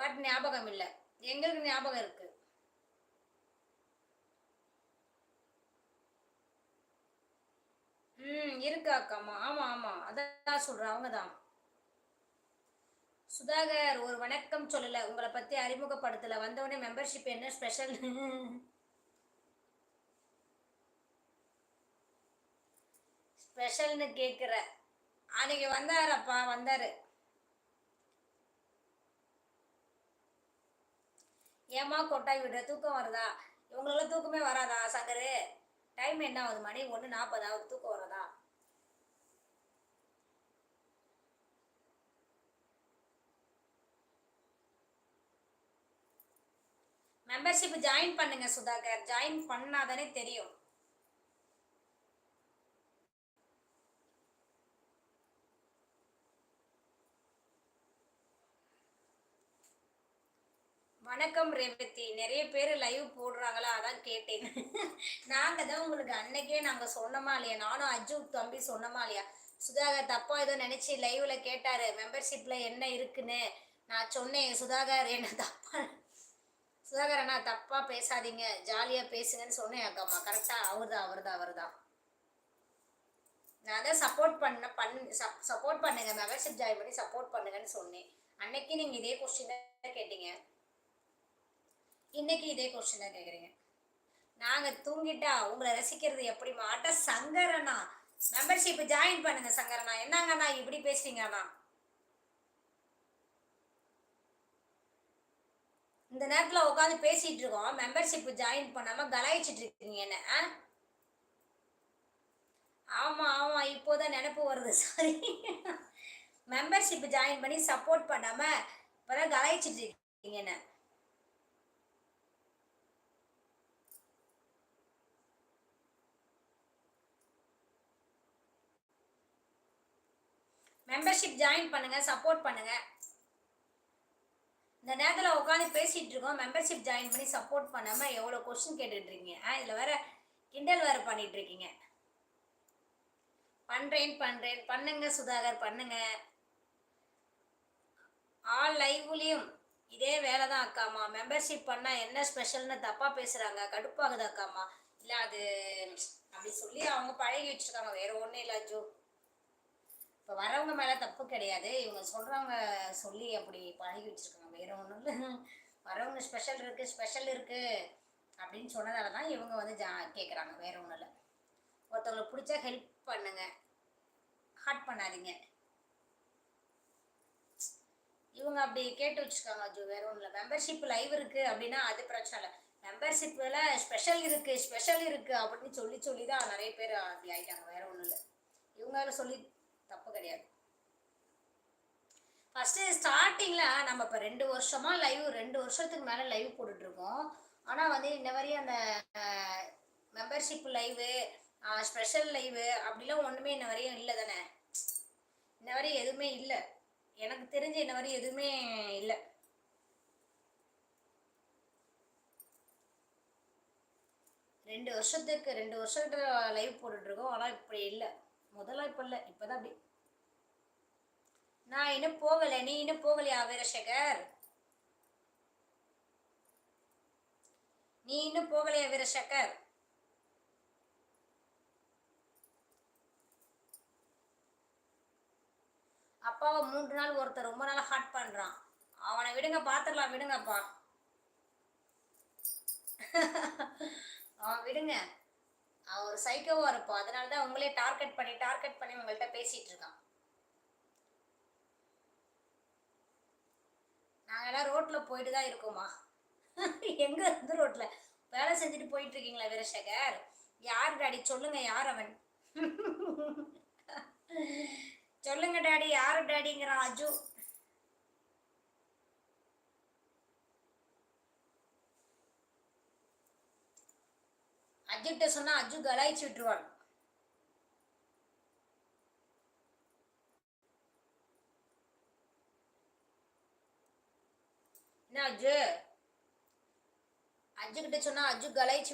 But ஞாபகம் இல்லை எங்களுக்கு ஞாபகம் இருக்கு. ம் இருக்கு அக்காம்மா ஆமா ஆமா அதான் சொல்றேன். அவங்க தான் சுதாகர் ஒரு வணக்கம் சொல்லல. உங்களை பத்தி அறிமுகப்படுத்தல. வந்தவொடனே மெம்பர்ஷிப் என்ன ஸ்பெஷல் ஸ்பெஷல்னு கேட்குற அன்னைக்கு வந்தாரப்பா. வந்தாரு. ஏமா கொட்டாய் விடுற? தூக்கம் வருதா? இவங்களெல்லாம் தூக்கமே வராதா சங்கரு? டைம் என்ன ஆகுது மணி? ஒன்று நாற்பதாவது தூக்கம் வரதா? மெம்பர்ஷிப் ஜாயின் பண்ணுங்க சுதாகர். ஜாயின் பண்ணாதானே தெரியும். வணக்கம் ரேவதி. நிறைய பேர் லைவ் போடுறாங்களா? அதான் கேட்டேன். நாங்கள் தான் உங்களுக்கு அன்னைக்கே நாங்கள் சொன்னோமா இல்லையா? நானும் அஜு தம்பி சொன்னோமா இல்லையா? சுதாகர் தப்பா ஏதோ நினைச்சு லைவ்ல கேட்டாரு. மெம்பர்ஷிப்ல என்ன இருக்குன்னு? நான் சொன்னேன் சுதாகர் என்ன தப்பா? சுதாகர் அண்ணா தப்பா பேசாதீங்க. ஜாலியா பேசுங்கன்னு சொன்னேன். அக்காம்மா கரெக்டா அவர்தான் அவர்தான் அவர்தான். நான் தான் சப்போர்ட் பண்ண பண் சப்போர்ட் பண்ணுங்க. மெம்பர்ஷிப் ஜாயின் பண்ணி சப்போர்ட் பண்ணுங்கன்னு சொன்னேன். அன்னைக்கு நீங்க இதே கொஸ்டின் கேட்டீங்க. இன்னைக்கு இதே கொஸ்டின் தான் கேட்குறீங்க நாங்கள் தூங்கிட்டா உங்களை ரசிக்கிறது எப்படி? மாட்ட சங்கரண்ணா மெம்பர்ஷிப் ஜாயின் பண்ணுங்க சங்கரண்ணா என்னங்கண்ணா இப்படி பேசுறீங்கண்ணா இந்த நேரத்தில் உட்காந்து பேசிட்டு இருக்கோம். மெம்பர்ஷிப் ஜாயின் பண்ணாம கலாய்ச்சிட்டு இருக்கீங்க என்ன ஆ? ஆமா ஆமா இப்போதான் நினப்பு வருது. சாரி மெம்பர்ஷிப் ஜாயின் பண்ணி சப்போர்ட் பண்ணாம இப்போதான் கலாய்ச்சிட்டு இருக்கீங்க என்ன? மெம்பர்ஷிப் ஜாயின் பண்ணுங்க சப்போர்ட் பண்ணுங்க. இந்த நேரத்தில் உட்காந்து பேசிகிட்டு இருக்கோம். மெம்பர்ஷிப் ஜாயின் பண்ணி சப்போர்ட் பண்ணாமல் எவ்வளோ கொஸ்டின் கேட்டுட்ருக்கீங்க ஆ இதில் வேற கிண்டல் வேறு பண்ணிகிட்ருக்கீங்க இருக்கீங்க பண்ணுறேன் பண்ணுங்க சுதாகர் பண்ணுங்க. ஆல் லைவ்லேயும் இதே வேலை தான் அக்காம்மா மெம்பர்ஷிப் பண்ணால் என்ன ஸ்பெஷல்னு தப்பாக பேசுகிறாங்க கடுப்பாகுது அக்காம்மா இல்லை அது அப்படி சொல்லி அவங்க பழகி வச்சிருக்காங்க. வேறு ஒன்றும் இல்லை ஜோ இப்போ வரவங்க மேலே தப்பு கிடையாது. இவங்க சொல்கிறவங்க சொல்லி அப்படி பழகி வச்சுருக்காங்க. வேற ஒன்றும் இல்லை. வரவங்க ஸ்பெஷல் இருக்குது ஸ்பெஷல் இருக்குது அப்படின்னு சொன்னதால தான் இவங்க வந்து ஜா கேட்குறாங்க வேற ஒன்றும் இல்லை. ஒருத்தவங்களுக்கு பிடிச்சா ஹெல்ப் பண்ணுங்க. ஹார்ட் பண்ணாதீங்க. இவங்க அப்படி கேட்டு வச்சுருக்காங்க ஜோ வேற ஒன்றும் இல்லை. மெம்பர்ஷிப் லைவ் இருக்குது அப்படின்னா அது பிரச்சனை இல்லை. மெம்பர்ஷிப்பில் ஸ்பெஷல் இருக்குது ஸ்பெஷல் இருக்குது அப்படின்னு சொல்லி சொல்லி தான் நிறைய பேர் அப்படி ஆகிட்டாங்க வேற ஒன்றும் இல்லை. இவங்க சொல்லி தப்பு கிடையாது. ஃபஸ்ட்டு ஸ்டார்டிங்கில் நம்ம இப்போ ரெண்டு வருஷமா லைவ் ரெண்டு வருஷத்துக்கு மேலே லைவ் போட்டுட்ருக்கோம். ஆனால் வந்து இந்த மாதிரி அந்த மெம்பர்ஷிப் லைவு ஸ்பெஷல் லைவு அப்படிலாம் ஒன்றுமே இன்ன வரையும் இல்லை தானே? இன்ன வரையும் எதுவுமே இல்லை. எனக்கு தெரிஞ்சு இன்ன வரையும் எதுவுமே இல்லை. ரெண்டு வருஷத்துக்கு ரெண்டு வருஷத்துக்கு லைவ் போட்டுட்ருக்கோம். ஆனால் இப்படி இல்லை. முதல்ல இப்போ இல்லை இப்போதான் அப்படி. நான் இன்னும் போகலை நீ இன்னும் போகலையா வீரசேகர்? நீ இன்னும் போகலையா வீரசேகர்? அப்பாவை மூன்று நாள் ஒருத்தர் ரொம்ப நாள் ஹாட் பண்றான். அவனை விடுங்க பாத்துடலாம் விடுங்கப்பா. அவன் விடுங்க. ஒரு சைக்கோவாக இருப்போம் அதனால தான் உங்களே டார்கெட் பண்ணி டார்கெட் பண்ணி உங்கள்கிட்ட பேசிட்டு இருக்கான் நாங்கெல்லாம் ரோட்ல போயிட்டு தான் இருக்கோமா எங்க இருந்து ரோட்ல? வேலை செஞ்சுட்டு போயிட்டு இருக்கீங்களா வீரசேகர்? யார் டாடி சொல்லுங்க யார் அவன்? சொல்லுங்க டாடி. யார் டாடிங்கிறான் அஜு. அஜுகிட்ட சொன்னா அஜு கலாய்ச்சி விட்டுருவான் என்ன அஜு? அஜு கிட்ட சொன்னா அஜு கலாய்ச்சி